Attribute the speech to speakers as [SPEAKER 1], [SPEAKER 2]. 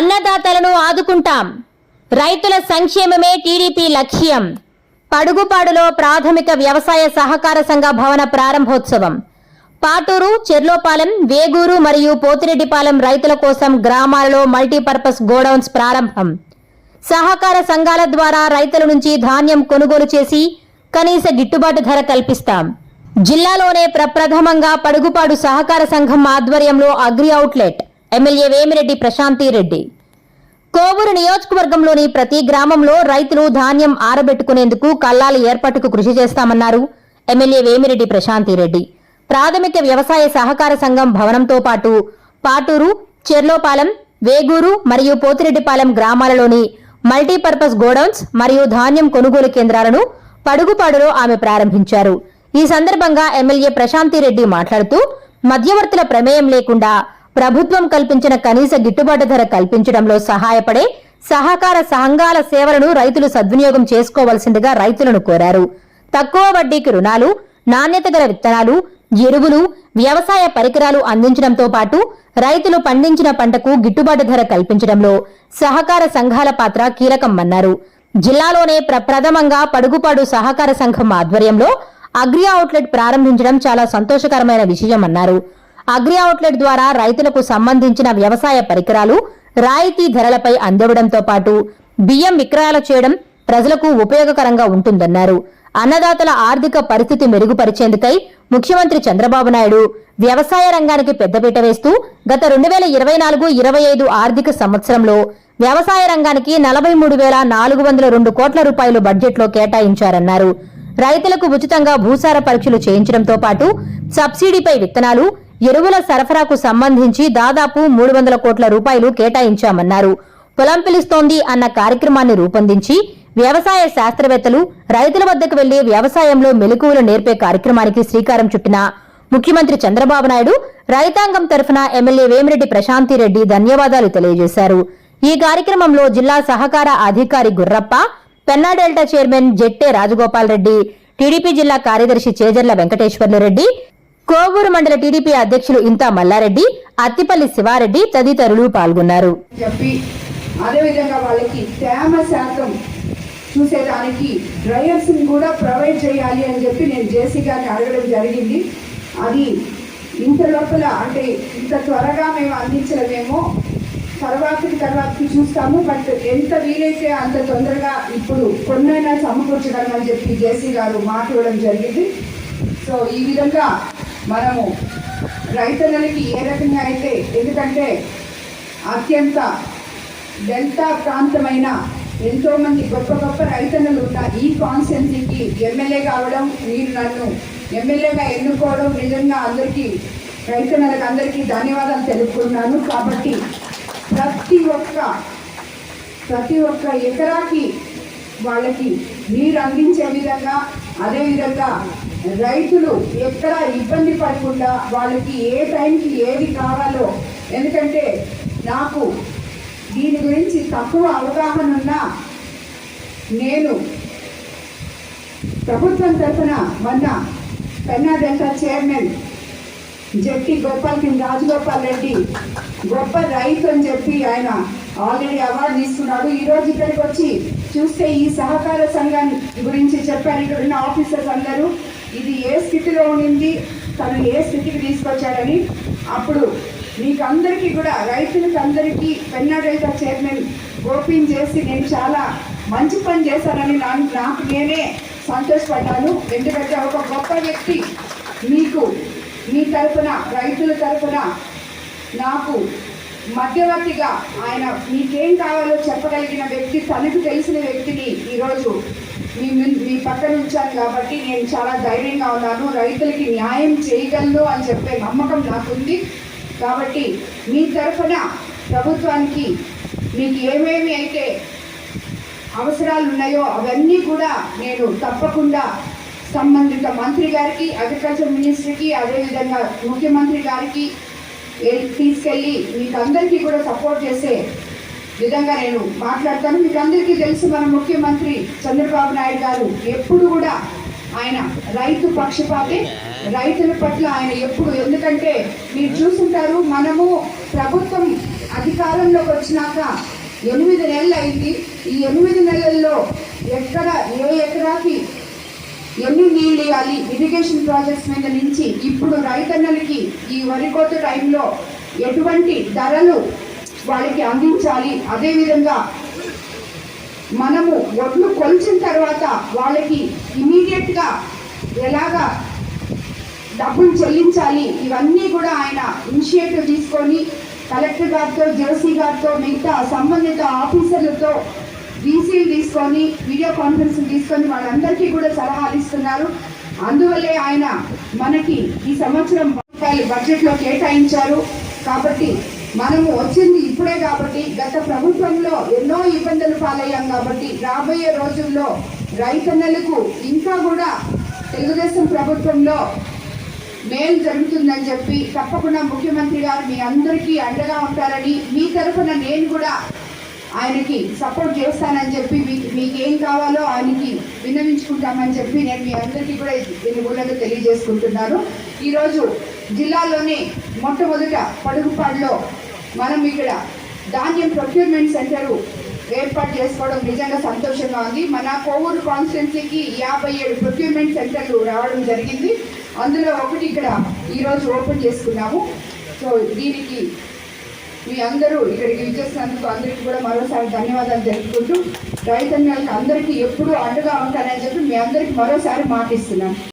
[SPEAKER 1] అన్నదాతలను ఆదుకుంటాం. రైతుల సంక్షేమమే టీడీపీ లక్ష్యం. పడుగుపాడులో ప్రాథమిక వ్యవసాయ సహకార సంఘ భవన ప్రారంభోత్సవం. పాటూరు చెర్లోపాలెం వేగూరు మరియు పోతిరెడ్డిపాలెం రైతుల కోసం గ్రామాలలో మల్టీపర్పస్ గోడౌన్స్ ప్రారంభం. సహకార సంఘాల ద్వారా రైతుల నుంచి ధాన్యం కొనుగోలు చేసి కనీస గిట్టుబాటు ధర కల్పిస్తాం. జిల్లాలోనే ప్రప్రథమంగా పడుగుపాడు సహకార సంఘం ఆధ్వర్యంలో agri outlet. MLA Vemireddy Prashanti Reddy. Kovur నియోజకవర్గంలోని ప్రతి గ్రామంలో రైతులు ధాన్యం ఆరబెట్టుకునేందుకు కల్లాల ఏర్పాటుకు కృషి చేస్తామన్నారు ఎమ్మెల్యే వేమిరెడ్డి ప్రశాంతి రెడ్డి. ప్రాథమిక వ్యవసాయ సహకార సంఘం భవనంతో పాటు పాటూరు చెర్లోపాలెం వేగూరు మరియు పోతిరెడ్డిపాలెం గ్రామాలలోని మల్టీపర్పస్ గోడౌన్స్ మరియు ధాన్యం కొనుగోలు కేంద్రాలను పడుగుపాడులో ఆమె ప్రారంభించారు. ఈ సందర్భంగా ఎమ్మెల్యే ప్రశాంతి రెడ్డి మాట్లాడుతూ మధ్యవర్తుల ప్రమేయం లేకుండా ప్రభుత్వం కల్పించిన కనీస గిట్టుబాటు ధర కల్పించడంలో సహాయపడే సహకార సంఘాల సేవలను రైతులు సద్వినియోగం చేసుకోవాల్సిందిగా రైతులను కోరారు. తక్కువ వడ్డీకి రుణాలు నాణ్యత గల విత్తనాలు ఎరువులు వ్యవసాయ పరికరాలు అందించడంతో పాటు రైతులు పండించిన పంటకు గిట్టుబాటు ధర కల్పించడంలో సహకార సంఘాల పాత్ర కీలకమన్నారు. జిల్లాలోనే ప్రప్రథమంగా పడుగుపాడు సహకార సంఘం ఆధ్వర్యంలో అగ్రి అవుట్లెట్ ప్రారంభించడం చాలా సంతోషకరమైన విషయమన్నారు. అగ్రి అవుట్లెట్ ద్వారా రైతులకు సంబంధించిన వ్యవసాయ పరికరాలు రాయితీ ధరలపై అందివడంతో పాటు బియ్యం విక్రయాలు చేయడం ప్రజలకు ఉపయోగకరంగా ఉంటుందన్నారు. అన్నదాతల ఆర్థిక పరిస్థితి మెరుగుపరిచేందుకై ముఖ్యమంత్రి చంద్రబాబు నాయుడు వ్యవసాయ రంగానికి పెద్దపీట వేస్తూ గత రెండు వేల ఇరవై నాలుగు ఇరవై ఐదు ఆర్థిక సంవత్సరంలో వ్యవసాయ రంగానికి నలభై మూడు వేల నాలుగు వందల రెండు కోట్ల రూపాయలు బడ్జెట్లో కేటాయించారన్నారు. రైతులకు ఉచితంగా భూసార పరీక్షలు చేయించడంతో పాటు సబ్సిడీపై విత్తనాలు ఎరువుల సరఫరాకు సంబంధించి దాదాపు మూడు వందల కోట్ల రూపాయలు కేటాయించామన్నారు. పొలం పిలుస్తోంది అన్న కార్యక్రమాన్ని రూపొందించి వ్యవసాయ శాస్త్రవేత్తలు రైతుల వద్దకు వెళ్ళి వ్యవసాయంలో మెలకువలు నేర్పే కార్యక్రమానికి శ్రీకారం చుట్టిన ముఖ్యమంత్రి చంద్రబాబు నాయుడు రైతాంగం తరఫున ఎమ్మెల్యే వేమిరెడ్డి ప్రశాంతి రెడ్డి ధన్యవాదాలు తెలియజేశారు. ఈ కార్యక్రమంలో జిల్లా సహకార అధికారి Gurrappa Penna delta chairman Jette Rajagopal Reddy TDP జిల్లా కార్యదర్శి చేజర్ల వెంకటేశ్వర్లు రెడ్డి కోవూరు మండల టీడీపీ అధ్యక్షులు ఇంతా మల్లారెడ్డి అత్తిపల్లి శివారెడ్డి తదితరులు పాల్గొన్నారు.
[SPEAKER 2] చెప్పి అదేవిధంగా వాళ్ళకి తేమ శాతం చూసేదానికి డ్రైవర్స్ని కూడా ప్రొవైడ్ చేయాలి అని చెప్పి నేను జేసీ గారిని అడగడం జరిగింది. అది ఇంత లోపల అంటే ఇంత త్వరగా మేము అందించలేమేమో తర్వాతకి తర్వాతకి చూస్తాము బట్ ఎంత వీలైతే అంత తొందరగా ఇప్పుడు కొన్నైనా అని చెప్పి జేసీ గారు మాట్లాడడం జరిగింది. సో ఈ విధంగా మనము రైతులకి ఏ రకంగా అయితే ఎందుకంటే అత్యంత డెల్టా ప్రాంతమైన ఎంతోమంది గొప్ప గొప్ప రైతన్నలు ఉన్న ఈ కాన్స్టెన్సీకి ఎమ్మెల్యే కావడం మీరు నన్ను ఎమ్మెల్యేగా ఎన్నుకోవడం నిజంగా అందరికీ రైతన్నలకు అందరికీ ధన్యవాదాలు తెలుపుకున్నాను కాబట్టి ప్రతి ఒక్క ప్రతి ఒక్క ఎకరాకి వాళ్ళకి నీరు అందించే విధంగా అదేవిధంగా రైతులు ఎక్కడ ఇబ్బంది పడకుండా వాళ్ళకి ఏ టైంకి ఏది కావాలో ఎందుకంటే నాకు దీని గురించి తక్కువ అవగాహన ఉన్నా నేను ప్రభుత్వం తరఫున మొన్న పెన్నా డెల్టా చైర్మన్ జట్టి గోపాల్ కింద రాజగోపాల్ రెడ్డి గొప్ప రైతు అని చెప్పి ఆయన ఆల్రెడీ అవార్డు తీసుకున్నాడు ఈ రోజు ఇక్కడికి వచ్చి చూస్తే ఈ సహకార సంఘాన్ని గురించి చెప్పారు. ఇక్కడ ఉన్న ఆఫీసర్స్ అందరూ ఇది ఏ స్థితిలో ఉండింది? తను ఏ స్థితికి తీసుకొచ్చాడని. అప్పుడు మీకు అందరికీ కూడా రైతులకు అందరికీ పెన్నా డెల్టా చైర్మన్ ఓపెన్ చేసి నేను చాలా మంచి పని చేశానని నాకు నాకు నేనే సంతోషపడ్డాను. ఎందుకంటే ఒక గొప్ప వ్యక్తి మీకు మీ తరపున రైతుల తరపున నాకు మధ్యవర్తిగా ఆయన మీకేం కావాలో చెప్పగలిగిన వ్యక్తి తనకు తెలిసిన వ్యక్తిని ఈరోజు మీ మీ పక్కన ఉంచాను కాబట్టి నేను చాలా ధైర్యంగా ఉన్నాను. రైతులకి న్యాయం చేయగలను అని చెప్పే నమ్మకం నాకుంది. కాబట్టి మీ తరఫున ప్రభుత్వానికి మీకు ఏమేమి అయితే అవసరాలు ఉన్నాయో అవన్నీ కూడా నేను తప్పకుండా సంబంధిత మంత్రి గారికి అగ్రికల్చర్ మినిస్ట్రీకి అదేవిధంగా ముఖ్యమంత్రి గారికి తీసుకెళ్ళి మీకు అందరికీ కూడా సపోర్ట్ చేసే విధంగా నేను మాట్లాడతాను. మీకు అందరికీ తెలుసు మన ముఖ్యమంత్రి చంద్రబాబు నాయుడు గారు ఎప్పుడు కూడా ఆయన రైతు పక్షపాతే. రైతుల పట్ల ఆయన ఎప్పుడు ఎందుకంటే మీరు చూసుంటారు మనము ప్రభుత్వం అధికారంలోకి వచ్చినాక ఎనిమిది నెలలు అయింది. ఈ ఎనిమిది నెలల్లో ఎక్కడ ఏ ఎకరాకి ఎన్ని నీళ్ళు ఇవ్వాలి? ఇరిగేషన్ ప్రాజెక్ట్స్ మీద నుంచి ఇప్పుడు రైతన్నలకి ఈ వరి కోత టైంలో ఎటువంటి ధరలు వాళ్ళకి అందించాలి? అదేవిధంగా మనము ఒడ్లు కొలిచిన తర్వాత వాళ్ళకి ఇమీడియట్గా ఎలాగా డబ్బులు చెల్లించాలి? ఇవన్నీ కూడా ఆయన ఇనిషియేటివ్ తీసుకొని కలెక్టర్ గారితో జేసీ గారితో మిగతా సంబంధిత ఆఫీసర్లతో వీసీలు తీసుకొని వీడియో కాన్ఫరెన్స్ తీసుకొని వాళ్ళందరికీ కూడా సలహాలు ఇస్తున్నారు. అందువల్లే ఆయన మనకి ఈ సంవత్సరం రూపాయలు బడ్జెట్లో కేటాయించారు. కాబట్టి మనము వచ్చింది ఇప్పుడే కాబట్టి గత ప్రభుత్వంలో ఎన్నో ఇబ్బందులు పాలయ్యాం కాబట్టి రాబోయే రోజుల్లో రైతన్నలకు ఇంకా కూడా తెలుగుదేశం ప్రభుత్వంలో మేలు జరుగుతుందని చెప్పి తప్పకుండా ముఖ్యమంత్రి గారు మీ అందరికీ అండగా ఉంటారని మీ తరఫున నేను కూడా ఆయనకి సపోర్ట్ చేస్తానని చెప్పి మీ- మీకు కావాలో ఆయనకి విన్నవించుకుంటామని చెప్పి నేను మీ అందరికీ కూడా దీని మూలంగా తెలియజేసుకుంటున్నాను. ఈరోజు జిల్లాలోనే మొట్టమొదట పడుగుపాడులో మనం ఇక్కడ ధాన్యం ప్రొక్యూర్మెంట్ సెంటరు ఏర్పాటు చేసుకోవడం నిజంగా సంతోషంగా ఉంది. మన కోవూరు కాన్స్టిట్యున్సీకి యాభై ఏడు ప్రొక్యూర్మెంట్ సెంటర్లు రావడం జరిగింది. అందులో ఒకటి ఇక్కడ ఈరోజు ఓపెన్ చేసుకున్నాము. సో దీనికి మీ అందరూ ఇక్కడికి ఇచ్చేసినందుకు అందరికీ కూడా మరోసారి ధన్యవాదాలు తెలుపుకుంటూ రైతన్యాలకు అందరికీ ఎప్పుడూ అండగా ఉంటానని చెప్పి మీ అందరికీ మరోసారి మాటిస్తున్నాను.